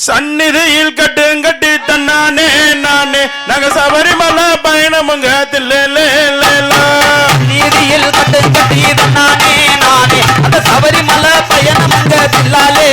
சந்நிதியில் கட்டும் கட்டி தன்னானே நானே. நாங்க சபரிமலை பயணமுங்க நீதியில் கட்டும் கட்டி தன்னானே நானே அந்த சபரிமலை பயணமுங்க தில்லாலே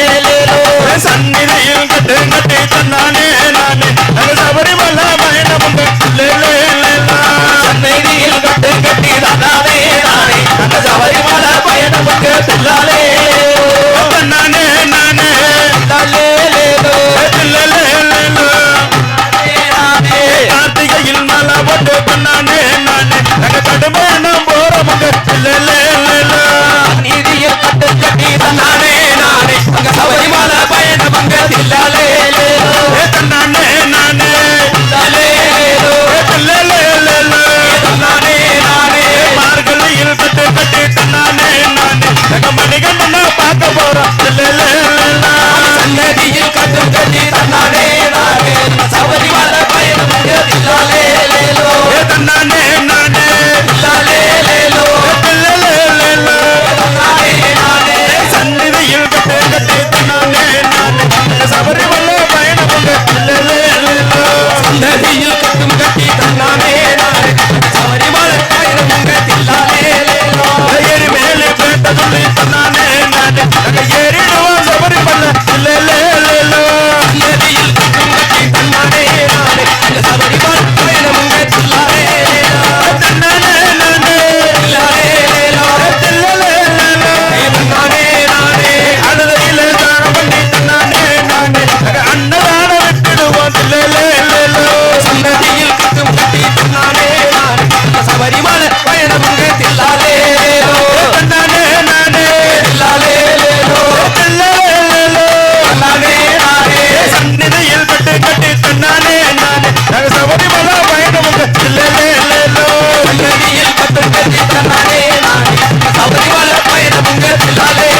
பக்கத்திலாலே